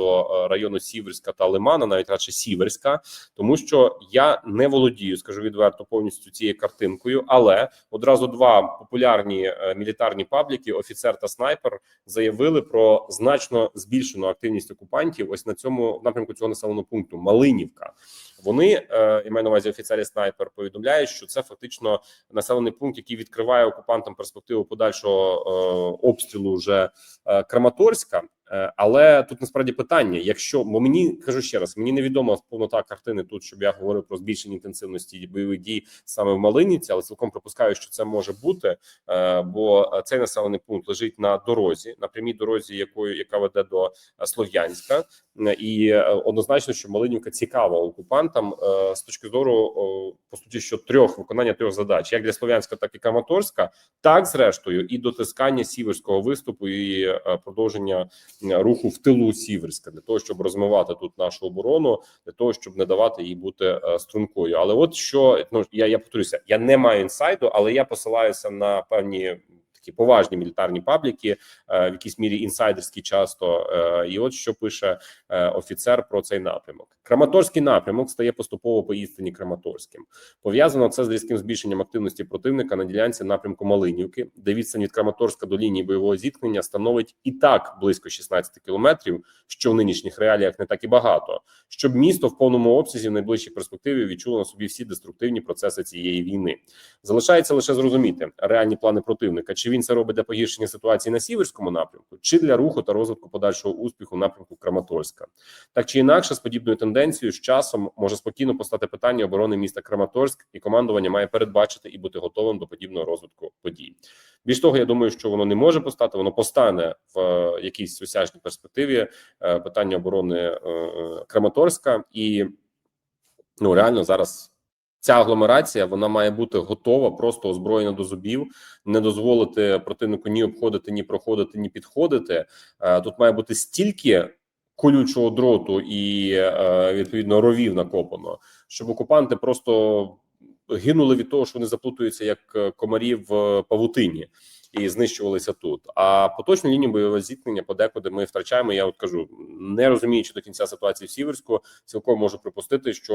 до е, району Сіверська та Лимана, навіть радше Сіверська, тому що я не володію, скажу відверто, повністю цією картинкою, але одразу два популярні е, мілітарні пабліки, офіцер та снайпер, заявили про значно збільшену активність окупантів. Ось на цьому напрямку цього населеного пункту Малинівка. Вони е, я маю на увазі офіцері снайпер повідомляють, що це фактично населений пункт, який відкриває окупантам перспективу подальшого е, обстрілу вже е, Краматорська. Але тут насправді питання: якщо бо мені кажу ще раз, мені невідома повнота картини тут, щоб я говорив про збільшення інтенсивності бойових дій саме в Малиніці, але цілком припускаю, що це може бути, бо цей населений пункт лежить на дорозі, на прямій дорозі, якою яка веде до Слов'янська, і однозначно, що Малинівка цікава окупантам е, з точки зору по суті, що трьох виконання трьох задач, як для Слов'янська, так і Краматорська, так зрештою, і дотискання сіверського виступу і е, продовження руху в тилу Сіверська для того, щоб розмивати тут нашу оборону, для того, щоб не давати їй бути е, стрункою. Але от що ну я, я повторюся, я не маю інсайду, але я посилаюся на певні. Такі поважні мілітарні пабліки, е, в якійсь мірі інсайдерські часто. Е, І от що пише е, офіцер про цей напрямок. Краматорський напрямок стає поступово поістині Краматорським. Пов'язано це з різким збільшенням активності противника на ділянці напрямку Малинівки, де відстань від Краматорська до лінії бойового зіткнення становить і так близько 16 кілометрів, що в нинішніх реаліях не так і багато. Щоб місто в повному обсязі в найближчій перспективі відчуло на собі всі деструктивні процеси цієї війни. Залишається лише зрозуміти реальні плани противника, чи він це робить для погіршення ситуації на сіверському напрямку, чи для руху та розвитку подальшого успіху в напрямку Краматорська. Так чи інакше, з подібною тенденцією з часом може спокійно постати питання оборони міста Краматорськ, і командування має передбачити і бути готовим до подібного розвитку подій. Більш того, я думаю, що воно не може постати, воно постане в е, якійсь осяжній перспективі е, питання оборони е, Краматорська, і ну реально зараз. Ця агломерація вона має бути готова, просто озброєна до зубів, не дозволити противнику ні обходити, ні проходити, ні підходити. Е, Тут має бути стільки колючого дроту і е, відповідно ровів накопано, щоб окупанти просто гинули від того, що вони заплутуються як е, комарі в павутині і знищувалися тут. А поточну лінію бойового зіткнення подекуди ми втрачаємо. Я от кажу, не розуміючи до кінця ситуації в Сіверську, цілком можу припустити, що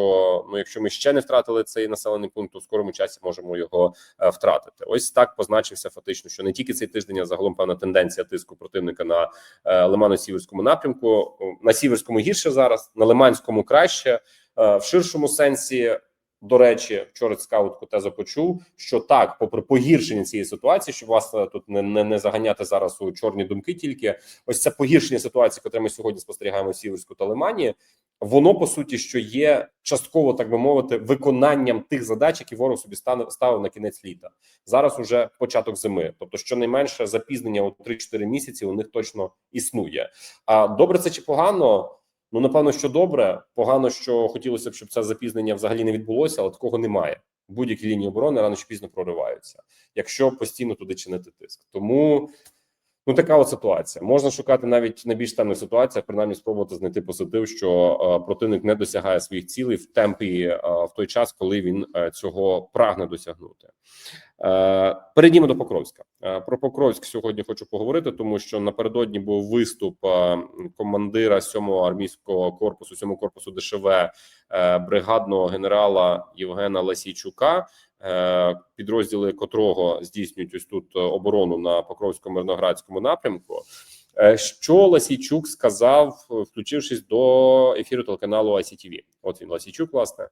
ну, якщо ми ще не втратили цей населений пункт, то в скорому часі можемо його е, втратити. Ось так позначився фактично, що не тільки цей тиждень, а загалом певна тенденція тиску противника на е, Лимано-Сіверському напрямку. На Сіверському гірше зараз, на Лиманському краще е, в ширшому сенсі. До речі, вчора скаут Котеза почув, що так, попри погіршення цієї ситуації, щоб вас тут не, не, не заганяти зараз у чорні думки, тільки ось це погіршення ситуації, яке ми сьогодні спостерігаємо в Сіверську та Лимані, воно по суті, що є частково, так би мовити, виконанням тих задач, які ворог собі ставив на кінець літа. Зараз уже початок зими, тобто щонайменше запізнення у 3-4 місяці у них точно існує. А добре це чи погано? Ну, напевно, що добре, погано, що хотілося б, щоб це запізнення взагалі не відбулося, але такого немає. Будь-які лінії оборони рано чи пізно прориваються, якщо постійно туди чинити тиск. Тому ну така от ситуація. Можна шукати навіть на більш темних ситуаціях, принаймні спробувати знайти позитив, що е, противник не досягає своїх цілей в темпі е, в той час, коли він е, цього прагне досягнути. Е, Перейдімо до Покровська. Е, Про Покровськ сьогодні хочу поговорити, тому що напередодні був виступ е, командира 7-го армійського корпусу, 7-го корпусу ДШВ бригадного генерала Євгена Ласійчука, підрозділи котрого здійснюють ось тут оборону на Покровському мирноградському напрямку. Що Ласійчук сказав, включившись до ефіру телеканалу ICTV. От він Ласійчук, власне.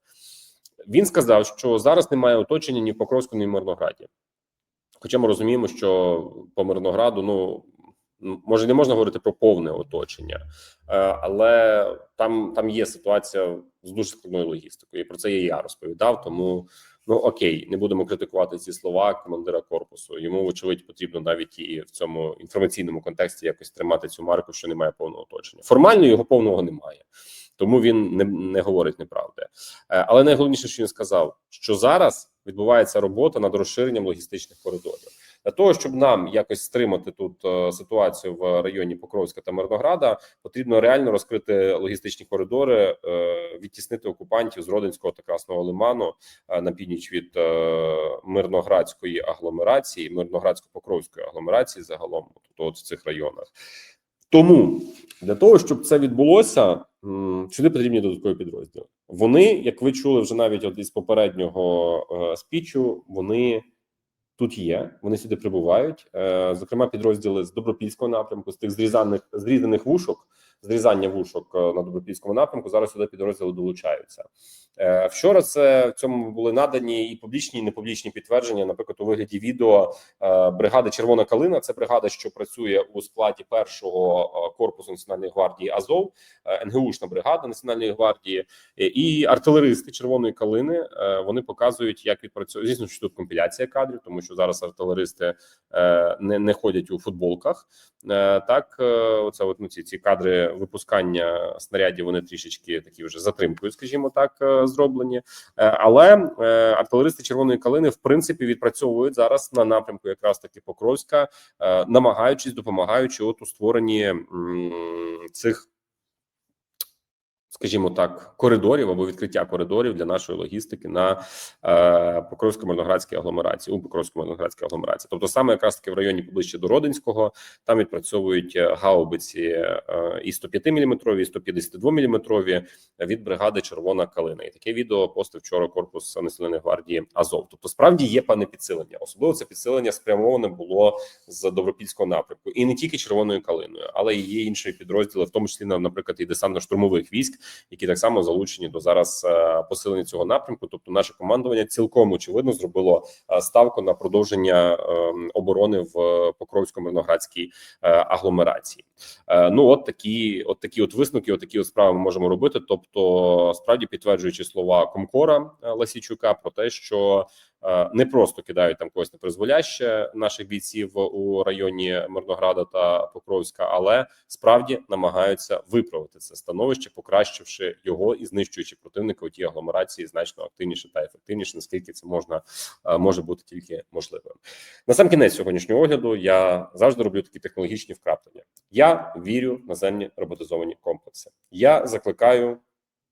Він сказав, що зараз немає оточення ні в Покровську, ні в Мирнограді. Хоча ми розуміємо, що по Мирнограду, ну може не можна говорити про повне оточення, е, але там там є ситуація з дуже складною логістикою. І про це я розповідав. Тому ну окей, не будемо критикувати ці слова командира корпусу. Йому вочевидь потрібно навіть і в цьому інформаційному контексті якось тримати цю марку, що немає повного оточення. Формально його повного немає тому він не не говорить неправди. Е, але найголовніше, що він сказав, що зараз відбувається робота над розширенням логістичних коридорів. Для того щоб нам якось стримати тут е, ситуацію в районі Покровська та Мирнограда, потрібно реально розкрити логістичні коридори, е, відтіснити окупантів з Родинського та Красного Лиману на північ від Мирноградської агломерації, Мирноградсько-Покровської агломерації, загалом тут от в цих районах. Тому для того, щоб це відбулося, сюди потрібні додаткові підрозділи. Вони, як ви чули вже навіть от із попереднього е, спічу, вони тут є. Вони сюди прибувають. Е, зокрема, підрозділи з добропільського напрямку, з тих зрізаних зрізаних вушок, зрізання вушок е, на добропільському напрямку. Зараз сюди підрозділи долучаються. Е, Вчора це в цьому були надані і публічні, і непублічні підтвердження. Наприклад, у вигляді відео е, бригади Червона калина. Це бригада, що працює у складі першого корпусу національної гвардії Азов, НГУшна бригада Національної гвардії і артилеристи Червоної калини. Вони показують, як відпрацьовує. Звісно, що тут компіляція кадрів, тому що зараз артилеристи не, не ходять у футболках. Так, оце от ну ці, ці кадри випускання снарядів. Вони трішечки такі вже затримкою, скажімо так, е, зроблені. Е, Але е, артилеристи Червоної калини в принципі відпрацьовують зараз на напрямку, якраз таки Покровська, намагаючись допомагаючи от у створенні цих. Скажімо так, коридорів або відкриття коридорів для нашої логістики на е, Покровсько-Мирноградській агломерації у Покровсько-Мирноградській агломерації. Тобто, саме якраз таки в районі поближче до Родинського, там відпрацьовують е, гаубиці е, і 105 мм, і 152 мм від бригади Червона калина. І таке відео постив вчора корпус Національної гвардії Азов. Тобто, справді є певне підсилення. Особливо це підсилення спрямоване було з добропільського напрямку, і не тільки червоною калиною, але і є інші підрозділи, в тому числі на- наприклад, і десантно-штурмових військ, які так само залучені до зараз е, посилення цього напрямку. Тобто, наше командування цілком очевидно зробило е, ставку на продовження е, оборони в Покровсько-Мирноградській е, агломерації. Е, Ну, от такі, от такі от висновки, от такі от справи ми можемо робити. Тобто, справді підтверджуючи слова Комкора Ласічука про те, що не просто кидають там когось на призволяще наших бійців у районі Мирнограда та Покровська, але справді намагаються виправити це становище, покращивши його і знищуючи противника у тій агломерації значно активніше та ефективніше, наскільки це можна е, може бути тільки можливим. На сам кінець сьогоднішнього огляду я завжди роблю такі технологічні вкраплення. Я вірю в наземні роботизовані комплекси. Я закликаю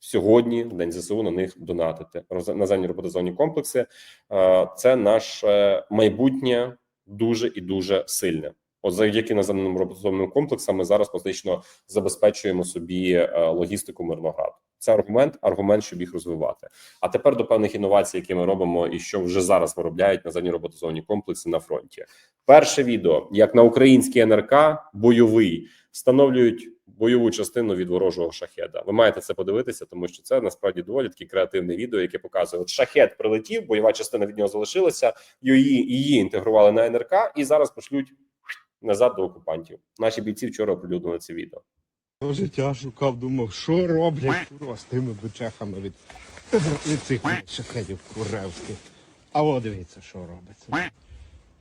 сьогодні, в день ЗСУ, на них донатити. Наземні роботизовані комплекси е, це наше майбутнє дуже і дуже сильне. От завдяки наземним роботизованим комплексам ми зараз фактично забезпечуємо собі е, логістику Мирнограду. Це аргумент, аргумент, щоб їх розвивати. А тепер до певних інновацій, які ми робимо, і що вже зараз виробляють наземні роботизовані комплекси на фронті. Перше відео, як на український НРК бойовий встановлюють бойову частину від ворожого шахеда. Ви маєте це подивитися, тому що це насправді доволі таке креативне відео, яке показує: от шахет прилетів, бойова частина від нього залишилася. Її її інтегрували на НРК і зараз пошлють назад до окупантів. Наші бійці вчора оприлюднили це відео. Життя шукав, думав, що роблять курва з тими бичахами від, від цих шахедів куревських. А о, дивіться, що робиться.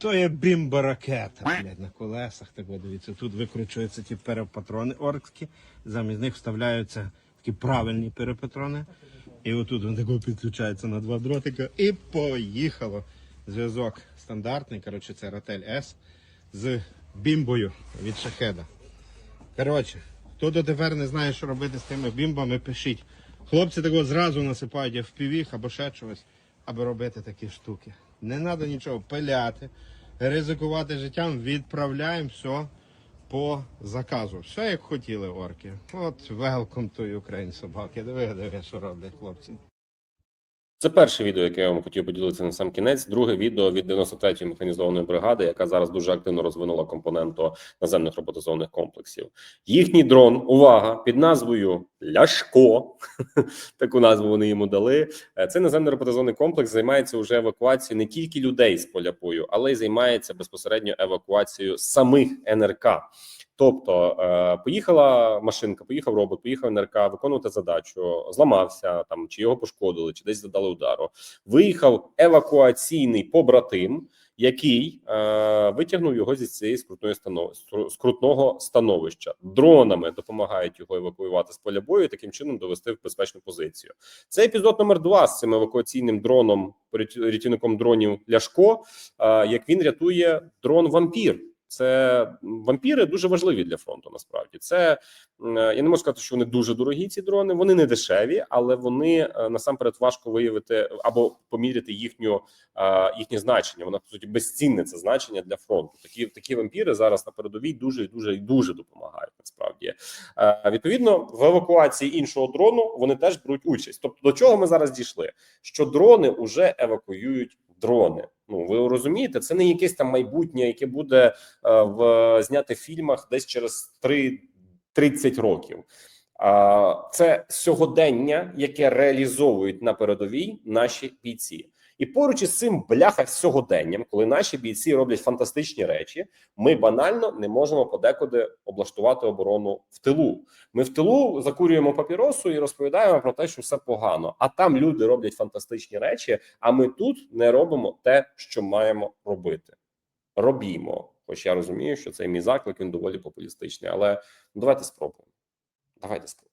То є бімба-ракета, блядь, на колесах. Так дивіться, тут викручуються ті перепатрони оркські, замість них вставляються такі правильні перепатрони. І отут він тако підключається на два дротика і поїхало. Зв'язок стандартний, коротше, це Ратель С з бімбою від шахеда. Коротше, хто дотепер не знає, що робити з тими бімбами, пишіть. Хлопці такого зразу насипають FPV або ще чогось, аби робити такі штуки. Не треба нічого пиляти, ризикувати життям, відправляємо все по заказу. Все як хотіли орки. От welcome to Ukraine, собаки. Диви, диви, що роблять хлопці. Це перше відео, яке я вам хотів поділитися на сам кінець. Друге відео від 93-ї механізованої бригади, яка зараз дуже активно розвинула компоненту наземних роботизованих комплексів. Їхній дрон, увага, під назвою Ляшко. Таку назву вони йому дали. Е, Цей наземний роботизований комплекс займається уже евакуацією не тільки людей з поля бою, але й займається безпосередньо евакуацією самих НРК. Тобто е, поїхала машинка, поїхав робот, поїхав НРК виконувати задачу, зламався там, чи його пошкодили, чи десь задали удару. Виїхав евакуаційний побратим, який е, витягнув його зі цієї скрутної станов... скрутного становища. Дронами допомагають його евакуювати з поля бою, і таким чином довести в безпечну позицію. Це епізод номер два з цим евакуаційним дроном, порятівником дронів Ляшко. Е, як він рятує дрон вампір. Це вампіри дуже важливі для фронту. Насправді це е, я не можу сказати, що вони дуже дорогі. Ці дрони вони не дешеві, але вони е, насамперед важко виявити або поміряти їхню е, їхнє значення. Воно по суті безцінне це значення для фронту. Такі такі вампіри зараз на передовій дуже дуже дуже допомагають. Насправді відповідно в евакуації іншого дрону вони теж беруть участь. Тобто, до чого ми зараз дійшли? Що дрони вже евакуюють дрони. Ну ви розумієте, це не якесь там майбутнє, яке буде е, в зняти фільмах десь через 3 30 років. А це сьогодення, яке реалізовують на передовій наші бійці. І поруч із цим бляха сьогоденням, коли наші бійці роблять фантастичні речі, ми банально не можемо подекуди облаштувати оборону в тилу. Ми в тилу закурюємо папіросу і розповідаємо про те, що все погано. А там люди роблять фантастичні речі. А ми тут не робимо те, що маємо робити. Робімо. Хоч я розумію, що цей мій заклик він доволі популістичний, але ну, давайте спробуємо. Давайте спробуємо.